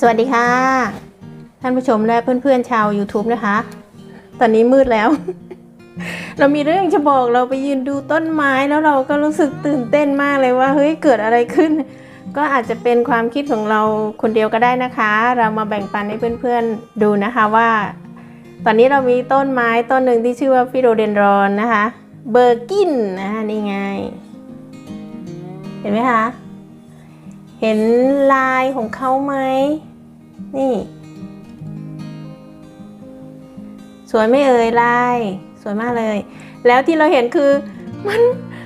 สวัสดีค่ะ ท่านผู้ชมและเพื่อนๆชาว YouTube นะคะ ตอนนี้มืดแล้ว เรามีเรื่องจะบอกเราไปยืนดูต้นไม้แล้วเราก็รู้สึกตื่นเต้นมากเลยว่าเฮ้ยเกิดอะไรขึ้น ก็อาจจะเป็นความคิดของเราคนเดียวก็ได้นะคะ เรามาแบ่งปันให้เพื่อนๆดูนะคะว่า ตอนนี้เรามีต้นไม้ต้นหนึ่งที่ชื่อว่าฟิโดเดนดรอนนะคะเบอร์กินนะคะนี่ไง เห็นไหมคะเห็นลายของเขาไหม นี่ สวยไม่เอ่ยลาย สวยมากเลย แล้วที่เราเห็นคือมัน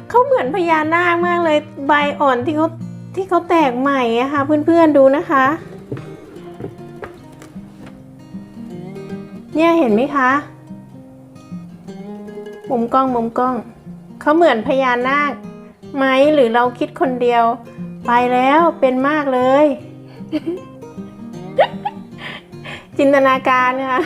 เขาเหมือนพญานาคมากเลย ใบอ่อนที่เขาที่เขาแตกใหม่อะค่ะ เพื่อนๆดูนะคะ เนี่ยเห็นไหมคะมุมกล้องมุมกล้องเขาเหมือนพญานาคไหมหรือเราคิดคนเดียว ไปแล้วเป็นมากเลย จินตนาการนะคะ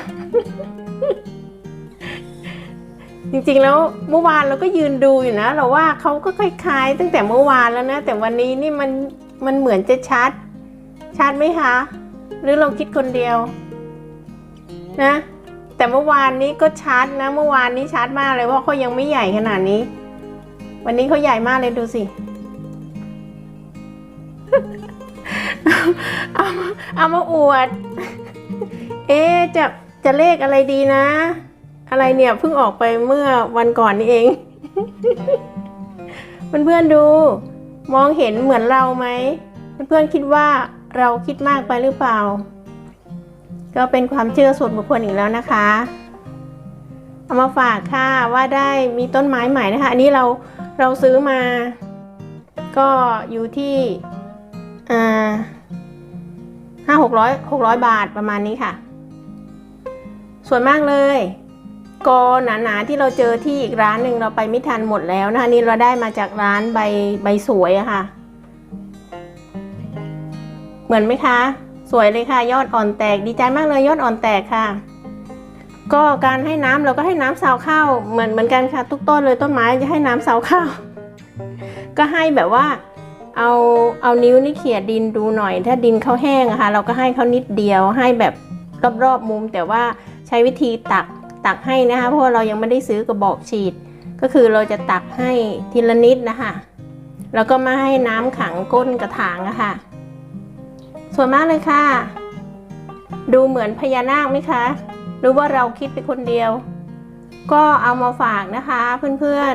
จริงๆแล้วเมื่อวานเราก็ยืนดูอยู่นะ เราว่าเขาก็คล้ายๆ ตั้งแต่เมื่อวานแล้วนะ แต่วันนี้นี่มันมันเหมือนจะชัด ชัดไหมคะ หรือเราคิดคนเดียว นะ แต่เมื่อวานนี้ก็ชัดนะ เมื่อวานนี้ชัดมากเลยเพราะเขายังไม่ใหญ่ขนาดนี้ วันนี้เขาใหญ่มากเลยดูสิเอามาเอามาอวด เอ๊จะจะเลขอะไรดีนะ อะไรเนี่ยเพิ่งออกไปเมื่อวันก่อนนี่เอง เพื่อนๆดู มองเห็นเหมือนเราไหม เพื่อนๆคิดว่าเราคิดมากไปหรือเปล่า ก็เป็นความเชื่อส่วนบุคคลอีกแล้วนะคะเอามาฝากค่ะว่าได้มีต้นไม้ใหม่นะคะ อันนี้เราเราซื้อมา ก็อยู่ที่ห้าหกร้อยหกร้อยบาทประมาณนี้ค่ะ ส่วนมากเลยกอหนาๆที่เราเจอที่อีกร้านหนึ่งเราไปไม่ทันหมดแล้วนะคะนี่เราได้มาจากร้านใบใบสวยอะค่ะ เหมือนไหมคะ สวยเลยค่ะ ยอดอ่อนแตกดีใจมากเลยยอดอ่อนแตกค่ะ ก็การให้น้ำเราก็ให้น้ำสาวข้าวเหมือนเหมือนกันค่ะ ทุกต้นเลยต้นไม้จะให้น้ำสาวข้าว ก็ให้แบบว่าเอาเอานิ้วนี่เขี่ยดินดูหน่อย ถ้าดินเขาแห้งอะค่ะ เราก็ให้เขานิดเดียวให้แบบรอบๆมุมแต่ว่า ใช้วิธีตักตักให้นะคะ เพราะว่าเรายังไม่ได้ซื้อกระบอกฉีด ก็คือเราจะตักให้ทีละนิดนะคะ แล้วก็มาให้น้ำขังก้นกระถางอะค่ะ สวยมากเลยค่ะ ดูเหมือนพญานาคไหมคะ หรือว่าเราคิดไปคนเดียว ก็เอามาฝากนะคะเพื่อน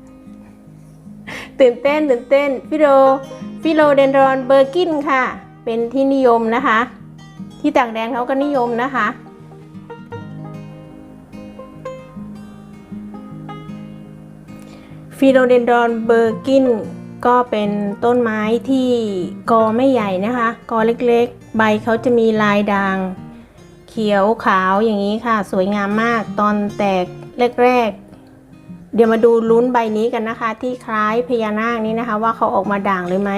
ๆ ตื่นเต้นตื่นเต้นฟิโลฟิโลเดนดรอนเบอร์กินค่ะ เป็นที่นิยมนะคะ ที่ต่างแดนเขาก็นิยมนะคะ ฟิโลเดนดรอนเบอร์กินก็เป็นต้นไม้ที่กอไม่ใหญ่นะคะ กอเล็กๆ ใบเขาจะมีลายด่าง เขียวขาวอย่างนี้ค่ะ สวยงามมากตอนแตกแรกๆ เดี๋ยวมาดูลุ้นใบนี้กันนะคะ ที่คล้ายพญานาคนี้นะคะ ว่าเขาออกมาด่างเลยไหม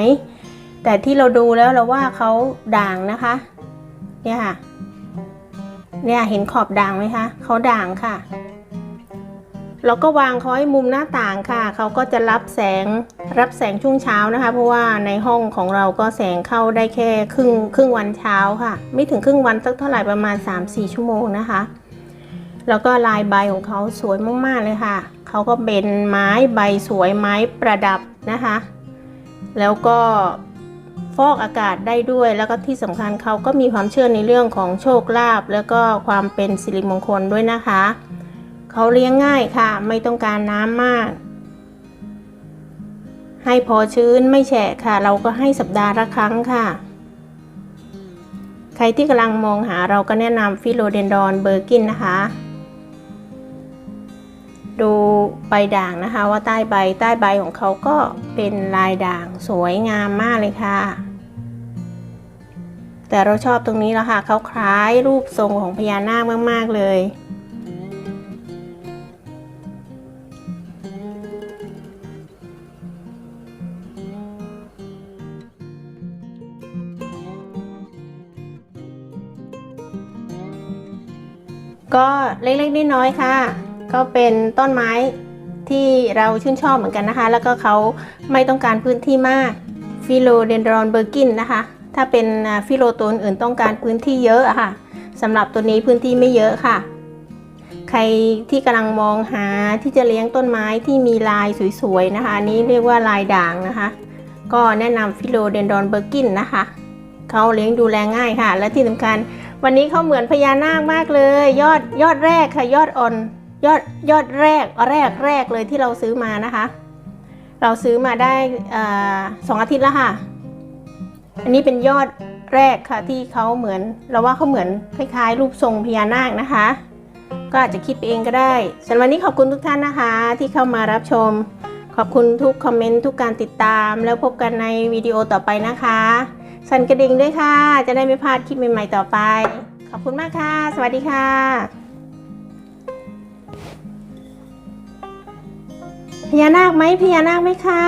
แต่ที่เราดูแล้วเราว่าเขาด่างนะคะ เนี่ยค่ะ เนี่ยเห็นขอบด่างไหมคะเขาด่างค่ะ เราก็วางเขาให้มุมหน้าต่างค่ะ เขาก็จะรับแสงรับแสงช่วงเช้านะคะ เพราะว่าในห้องของเราก็แสงเข้าได้แค่ครึ่งครึ่งวันเช้าค่ะ ไม่ถึงครึ่งวันสักเท่าไหร่ประมาณ 3-4 ชั่วโมงนะคะ แล้วก็ลายใบของเขาสวยมากๆเลยค่ะ เขาก็เป็นไม้ใบสวยไม้ประดับนะคะ แล้วก็ฟอกอากาศได้ด้วยแล้วก็ที่สำคัญเขาก็มีความเชื่อในเรื่องของโชคลาภแล้วก็ความเป็นสิริมงคลด้วยนะคะ เขาเลี้ยงง่ายค่ะ ไม่ต้องการน้ำมาก ให้พอชื้นไม่แฉะค่ะ เราก็ให้สัปดาห์ละครั้งค่ะ ใครที่กำลังมองหาเราก็แนะนำฟิโลเดนดอนเบอร์กินนะคะ ดูใบด่างนะคะว่าใต้ใบใต้ใบของเขาก็เป็นลายด่างสวยงามมากเลยค่ะแต่เราชอบตรงนี้แล้วค่ะเขาคล้ายรูปทรงของพญานาคมาก ๆ เลย ก็เล็กๆน้อยๆค่ะ ก็เป็นต้นไม้ที่เราชื่นชอบเหมือนกันนะคะ แล้วก็เขาไม่ต้องการพื้นที่มากฟิโลเดนดรอนเบอร์กินนะคะ ถ้าเป็นฟิโลตัวอื่นต้องการพื้นที่เยอะค่ะสำหรับตัวนี้พื้นที่ไม่เยอะค่ะ ใครที่กำลังมองหาที่จะเลี้ยงต้นไม้ที่มีลายสวยๆนะคะ อันนี้เรียกว่าลายด่างนะคะ ก็แนะนำฟิโลเดนดรอนเบอร์กินนะคะ เขาเลี้ยงดูแลง่ายค่ะ และที่สำคัญ วันนี้เขาเหมือนพญานาคมากเลย ยอดยอดแรกค่ะ ยอดอ่อนยอดยอดแรกแรกแรกเลยที่เราซื้อมานะคะ เราซื้อมาได้อสองอาทิตย์แล้วค่ะ อันนี้เป็นยอดแรกค่ะที่เขาเหมือนเราว่าเขาเหมือนคล้ายๆ รูปทรงพญานาคนะคะ ก็อาจจะคิดไปเองก็ได้สำหรับวันนี้ขอบคุณทุกท่านนะคะ ที่เข้ามารับชม ขอบคุณทุกคอมเมนต์ทุกการติดตาม แล้วพบกันในวิดีโอต่อไปนะคะ สั่นกระดิ่งด้วยค่ะ จะได้ไม่พลาดคลิปใหม่ ๆ ต่อไป ขอบคุณมากค่ะ สวัสดีค่ะพญานาคไหมพญานาคไหมคะ